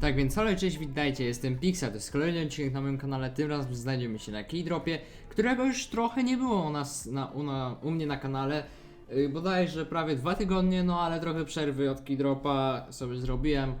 Tak więc halo, cześć, witajcie, jestem Pixel, to jest kolejny odcinek na moim kanale, tym razem znajdziemy się na Keydropie, którego już trochę nie było u nas, na, u, na, u mnie na kanale, yy, bodajże prawie dwa tygodnie, no ale trochę przerwy od Keydropa sobie zrobiłem,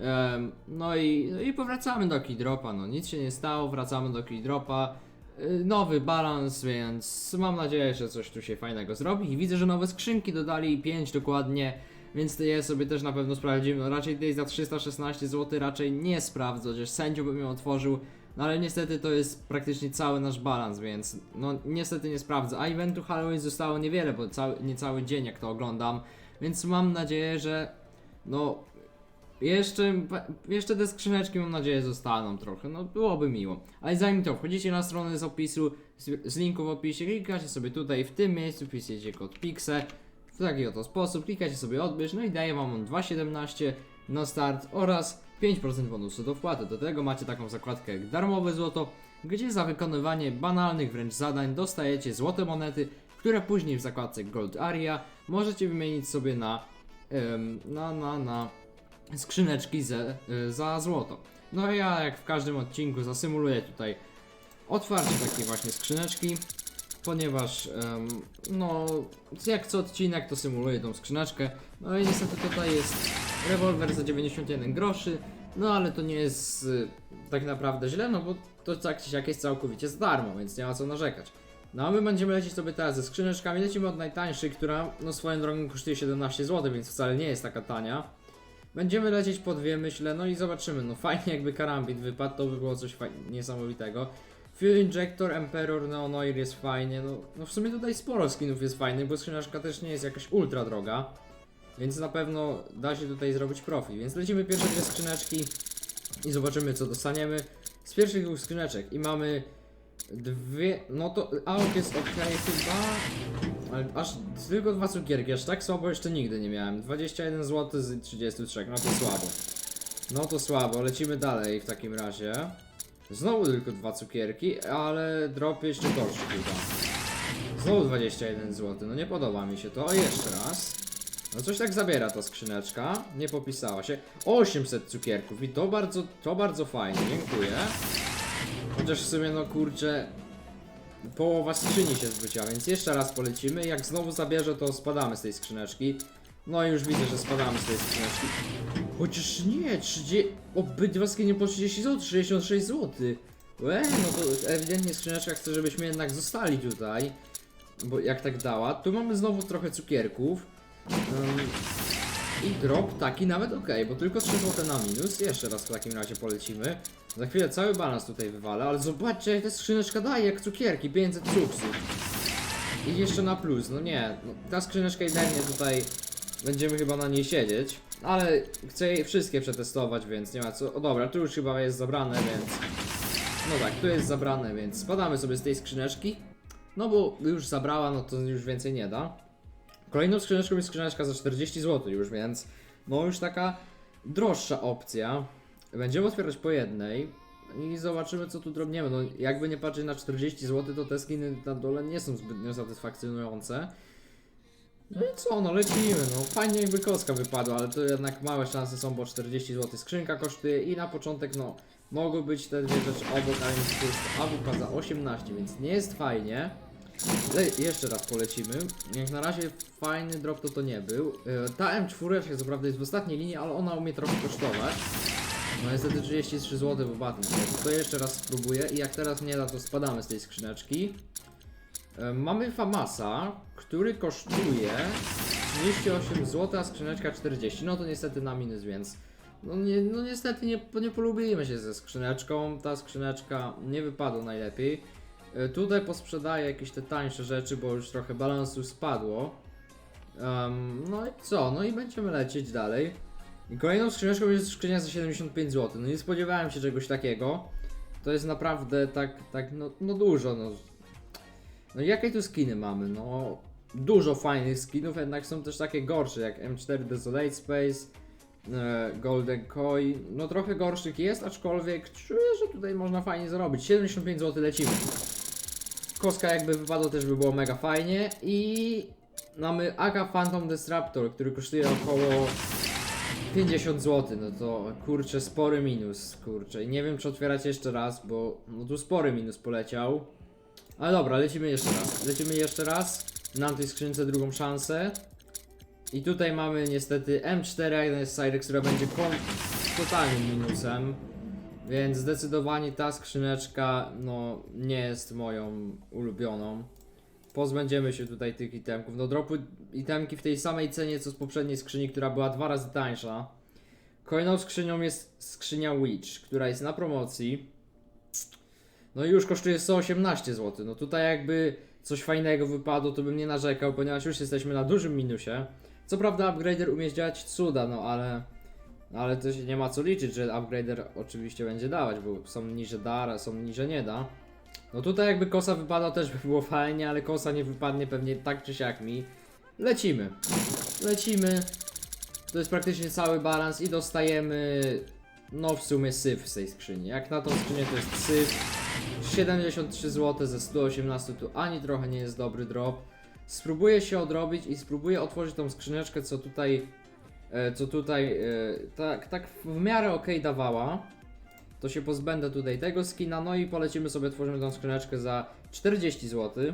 Em, no i, no i powracamy do Keydropa, no nic się nie stało, wracamy do Keydropa, Yy, nowy balans, więc mam nadzieję, że coś tu się fajnego zrobi i widzę, że nowe skrzynki dodali, 5 dokładnie, więc je sobie też na pewno sprawdzimy. No raczej tutaj za 316 zł raczej nie sprawdzę, chociaż sędziu bym ją otworzył. No ale niestety to jest praktycznie cały nasz balans, więc no niestety nie sprawdzę. A eventu Halloween zostało niewiele, bo cały, niecały dzień jak to oglądam. Więc mam nadzieję, że no jeszcze, jeszcze te skrzyneczki mam nadzieję zostaną trochę, no byłoby miło. Ale zanim to, wchodzicie na stronę z opisu, z, z linku w opisie, klikacie sobie tutaj w tym miejscu, wpisujecie kod PIXE, w taki oto sposób, klikacie sobie odbierz, no i daje wam on 2,17 na start oraz 5% bonusu do wpłaty. Do tego macie taką zakładkę jak darmowe złoto, gdzie za wykonywanie banalnych wręcz zadań dostajecie złote monety, które później w zakładce Gold Area możecie wymienić sobie na, em, na, na, na skrzyneczki ze, y, za złoto. No ja jak w każdym odcinku zasymuluję tutaj otwarcie takiej właśnie skrzyneczki, ponieważ em, no jak co odcinek to symuluję tą skrzyneczkę. No i niestety tutaj jest rewolwer za 91 groszy, no ale to nie jest y, tak naprawdę źle, no bo to tak czy jest całkowicie za darmo, więc nie ma co narzekać. No a my będziemy lecieć sobie teraz ze skrzyneczkami, lecimy od najtańszej, która no swoją drogą kosztuje 17 zł, więc wcale nie jest taka tania. Będziemy lecieć po dwie, myślę, no i zobaczymy. No fajnie jakby karambit wypadł, to by było coś niesamowitego. Fuel Injector, Emperor, Neonoir jest fajnie, no, no w sumie tutaj sporo skinów jest fajnych, bo skrzyneczka też nie jest jakaś ultra droga. Więc na pewno da się tutaj zrobić profit. Więc lecimy pierwsze dwie skrzyneczki i zobaczymy co dostaniemy. Z pierwszych dwóch skrzyneczek i mamy dwie, no to AUK jest ok chyba, ale aż tylko dwa cukierki, aż tak słabo jeszcze nigdy nie miałem. 21 zł z 33, no to słabo. No to słabo, lecimy dalej w takim razie. Znowu tylko dwa cukierki, ale drop jeszcze gorszy chyba. Znowu 21 zł, no nie podoba mi się to. O, jeszcze raz. No coś tak zabiera ta skrzyneczka, nie popisała się. 800 cukierków i to bardzo, to bardzo fajnie, dziękuję. Chociaż w sumie no kurczę, połowa skrzyni się zwróciła, więc jeszcze raz polecimy. Jak znowu zabierze, to spadamy z tej skrzyneczki. No i już widzę, że spadamy z tej skrzyneczki. Chociaż nie, 30... Obydwa skinie po 30 zł, 66 zł. Łe, no to ewidentnie skrzyneczka chce, żebyśmy jednak zostali tutaj. Bo jak tak dała. Tu mamy znowu trochę cukierków. Ym, I drop taki nawet ok, bo tylko 3 zł na minus. Jeszcze raz w takim razie polecimy. Za chwilę cały balans tutaj wywalę, ale zobaczcie jak ta skrzyneczka daje, jak cukierki, 500 cuksów. I jeszcze na plus, no nie, no, ta skrzyneczka idealnie tutaj będziemy chyba na niej siedzieć. Ale chcę je wszystkie przetestować, więc nie ma co. O dobra, tu już chyba jest zabrane, więc. No tak, tu jest zabrane, więc spadamy sobie z tej skrzyneczki. No bo już zabrała, no to już więcej nie da. Kolejną skrzyneczką jest skrzyneczka za 40 zł już, więc no już taka droższa opcja. Będziemy otwierać po jednej i zobaczymy co tu drobniemy. No jakby nie patrzeć na 40 zł, to te skiny na dole nie są zbytnio satysfakcjonujące. No i co, no lecimy, no fajnie jakby kostka wypadła, ale to jednak małe szanse są, bo 40 zł skrzynka kosztuje i na początek no mogły być te dwie rzeczy obok, niestety jest to AWP za 18, więc nie jest fajnie. Ale jeszcze raz polecimy. Jak na razie fajny drop to to nie był. E, Ta M4 co prawda jest w ostatniej linii, ale ona umie trochę kosztować. No niestety 33 zł w battle. To jeszcze raz spróbuję i jak teraz nie da, to spadamy z tej skrzyneczki. E, Mamy Famasa, który kosztuje 38 zł, a skrzyneczka 40. No to niestety na minus, więc no, nie, no niestety nie, nie polubimy się ze skrzyneczką. Ta skrzyneczka nie wypadła najlepiej. E, Tutaj posprzedaję jakieś te tańsze rzeczy, bo już trochę balansu spadło. Em, no i co? No i będziemy lecieć dalej. I kolejną skrzyneczką jest skrzynia za 75 zł. No nie spodziewałem się czegoś takiego. To jest naprawdę tak, tak, no, no dużo, no. No i jakie tu skiny mamy? No dużo fajnych skinów, jednak są też takie gorsze jak M4 Desolate Space, e, Golden Koi. No trochę gorszych jest, aczkolwiek czuję, że tutaj można fajnie zarobić. 75 zł lecimy. Koska jakby wypadło też by było mega fajnie i mamy AK Phantom Disruptor, który kosztuje około 50 zł, no to kurczę, spory minus, kurczę. I nie wiem, czy otwierać jeszcze raz, bo no tu spory minus poleciał. Ale dobra, lecimy jeszcze raz. Lecimy jeszcze raz. Na tej skrzynce drugą szansę. I tutaj mamy niestety M4, a jeden jest Cyrex, która będzie totalnym minusem. Więc zdecydowanie ta skrzyneczka, no, nie jest moją ulubioną. Pozbędziemy się tutaj tych itemków. No, dropu itemki w tej samej cenie co z poprzedniej skrzyni, która była dwa razy tańsza. Kolejną skrzynią jest skrzynia Witch, która jest na promocji. No już kosztuje 118 zł. No tutaj jakby coś fajnego wypadło, to bym nie narzekał, ponieważ już jesteśmy na dużym minusie. Co prawda upgrader umie działać cuda, no ale... Ale to się nie ma co liczyć, że upgrader oczywiście będzie dawać, bo są niże da, a są niże nie da. No tutaj jakby kosa wypadła też by było fajnie, ale kosa nie wypadnie pewnie tak czy siak mi. Lecimy. Lecimy. To jest praktycznie cały balans i dostajemy no w sumie syf z tej skrzyni. Jak na tą skrzynię to jest syf. 73 zł ze 118 tu ani trochę nie jest dobry drop. Spróbuję się odrobić i spróbuję otworzyć tą skrzyneczkę, co tutaj e, co tutaj e, tak, tak w miarę ok dawała. To się pozbędę tutaj tego skina, no i polecimy sobie, tworzymy tą skrzyneczkę za 40 zł.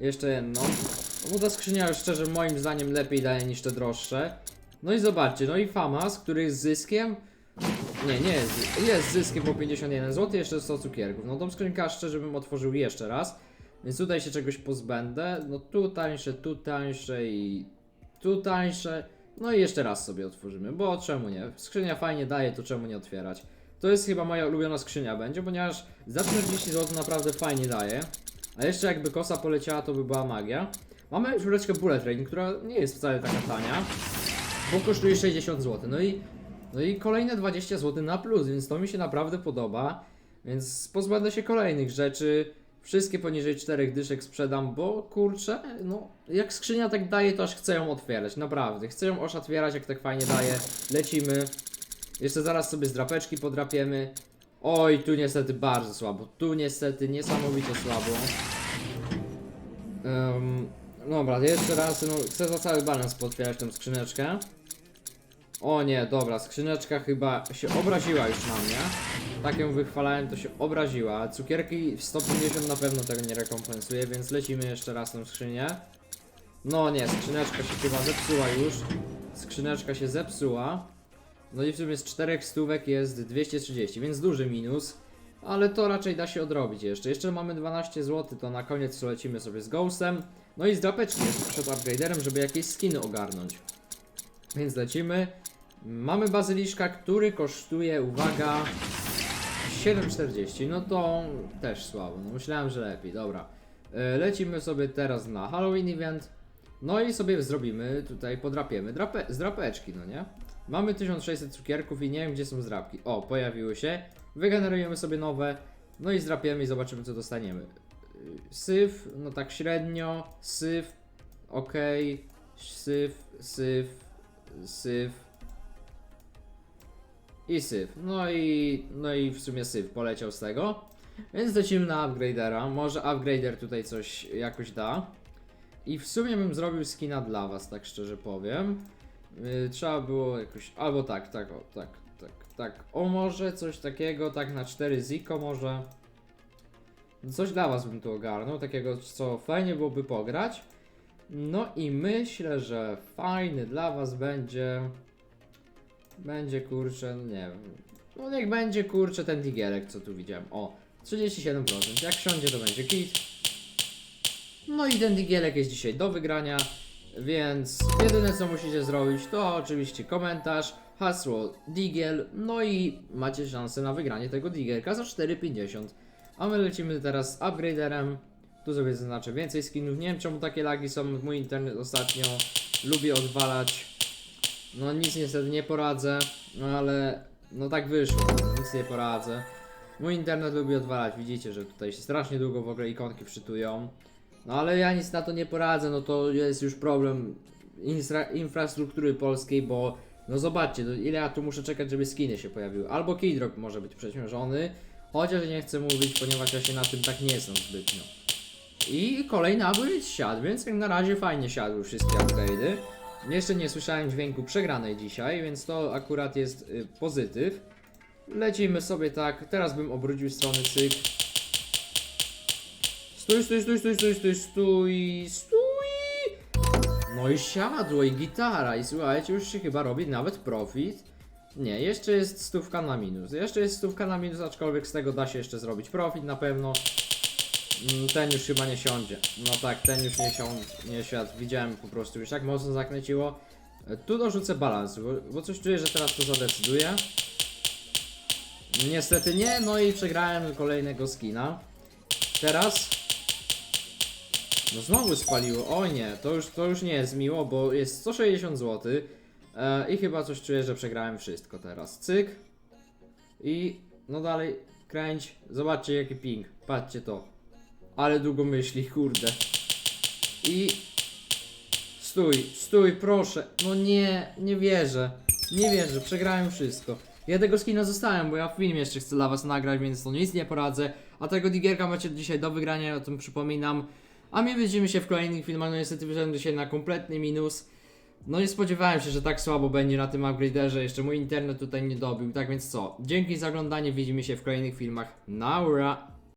Jeszcze jedną. No Bo ta skrzynia już szczerze moim zdaniem lepiej daje niż te droższe. No i zobaczcie, no i Famas, który jest zyskiem. Nie, nie jest, jest zyskiem po 51 zł, jeszcze 100 cukierków. No tą skrzynkę szczerze bym otworzył jeszcze raz. Więc tutaj się czegoś pozbędę. No tu tańsze, tu tańsze i tu tańsze. No i jeszcze raz sobie otworzymy, bo czemu nie? Skrzynia fajnie daje, to czemu nie otwierać? To jest chyba moja ulubiona skrzynia będzie, ponieważ za 40 zł naprawdę fajnie daje. A jeszcze jakby kosa poleciała, to by była magia. Mamy żureczkę Bullet Train, która nie jest wcale taka tania, bo kosztuje 60 zł. No i, no i kolejne 20 zł na plus, więc to mi się naprawdę podoba. Więc pozbędę się kolejnych rzeczy. Wszystkie poniżej 4 dyszek sprzedam, bo kurczę, no jak skrzynia tak daje, to aż chcę ją otwierać, naprawdę. Chcę ją aż otwierać, jak tak fajnie daje. Lecimy. Jeszcze zaraz sobie z drapeczki podrapiemy. Oj, tu niestety bardzo słabo. Tu niestety niesamowicie słabo. Um, dobra, jeszcze raz, no chcę za cały balans potwierać tę skrzyneczkę. O nie, dobra, skrzyneczka chyba się obraziła już na mnie. Tak ją wychwalałem, to się obraziła. Cukierki w 150 na pewno tego nie rekompensuje, więc lecimy jeszcze raz tą skrzynię. No nie, skrzyneczka się chyba zepsuła już. Skrzyneczka się zepsuła. No i w sumie z czterech stówek jest 230, więc duży minus. Ale to raczej da się odrobić jeszcze. Jeszcze mamy 12 zł, to na koniec lecimy sobie z Ghostem. No i z drapeczki przed upgraderem, żeby jakieś skiny ogarnąć. Więc lecimy. Mamy bazyliszka, który kosztuje, uwaga, 7,40. No to też słabo. No myślałem, że lepiej. Dobra. E, Lecimy sobie teraz na Halloween event. No i sobie zrobimy tutaj, podrapiemy drape z drapeczki, no nie? Mamy 1600 cukierków i nie wiem gdzie są zdrapki. O, pojawiły się. Wygenerujemy sobie nowe. No i zdrapiemy i zobaczymy co dostaniemy. Y, Syf, no tak średnio. Syf, ok. Syf, syf, syf. I syf. No i, no i w sumie syf poleciał z tego. Więc lecimy na upgradera. Może upgrader tutaj coś jakoś da. I w sumie bym zrobił skina dla was, tak szczerze powiem. Yy, trzeba było jakoś. Albo tak, tak, o, tak, tak, tak. O może coś takiego, tak na 4 ziko może. Coś dla was bym tu ogarnął, takiego co fajnie byłoby pograć. No i myślę, że fajny dla was będzie. Będzie kurczę, no nie wiem. No niech będzie kurczę ten digielek, co tu widziałem. O, 37%. Jak wsiądzie, to będzie kit. No i ten digielek jest dzisiaj do wygrania, więc jedyne co musicie zrobić to oczywiście komentarz, hasło digiel, no i macie szansę na wygranie tego digielka za 4,50. A my lecimy teraz z upgraderem. Tu sobie zaznaczę więcej skinów. Nie wiem czemu takie lagi są. Mój internet ostatnio lubi odwalać. No nic niestety nie poradzę, no ale no tak wyszło, nic nie poradzę. Mój internet lubi odwalać, widzicie, że tutaj się strasznie długo w ogóle ikonki wczytują. No ale ja nic na to nie poradzę, no to jest już problem infra infrastruktury polskiej, bo no zobaczcie, no ile ja tu muszę czekać, żeby skiny się pojawiły. Albo keydrop może być przeciążony, chociaż nie chcę mówić, ponieważ ja się na tym tak nie znam zbytnio. I kolejny upgrade siadł, więc jak na razie fajnie siadły wszystkie upgrade'y. Jeszcze nie słyszałem dźwięku przegranej dzisiaj, więc to akurat jest y, pozytyw. Lecimy sobie tak. Teraz bym obrócił strony cyk. Stój, stój, stój, stój, stój, stój, stój, stój. No i siadło i gitara i słuchajcie, już się chyba robi nawet profit. Nie, jeszcze jest stówka na minus. Jeszcze jest stówka na minus, aczkolwiek z tego da się jeszcze zrobić profit na pewno. Mm, Ten już chyba nie siądzie. No tak, ten już nie siądzie, nie siadł. Widziałem po prostu, już tak mocno zakręciło. E, Tu dorzucę balans, bo, bo coś czuję, że teraz to zadecyduje. Niestety nie, no i przegrałem kolejnego skina. Teraz. No znowu spaliło. Oj nie, to już, to już nie jest miło, bo jest 160 zł. E, I chyba coś czuję, że przegrałem wszystko teraz. Cyk. I no dalej kręć. Zobaczcie jaki ping. Patrzcie to. Ale długo myśli, kurde. I stój, stój, proszę. No nie, nie wierzę. Nie wierzę, przegrałem wszystko. Ja tego skina zostałem, bo ja film jeszcze chcę dla was nagrać, więc to nic nie poradzę. A tego digierka macie dzisiaj do wygrania, o tym przypominam. A my widzimy się w kolejnych filmach, no niestety wyszedłem dzisiaj na kompletny minus. No nie spodziewałem się, że tak słabo będzie na tym upgraderze, jeszcze mój internet tutaj nie dobił, tak więc co? Dzięki za oglądanie, widzimy się w kolejnych filmach. Naura!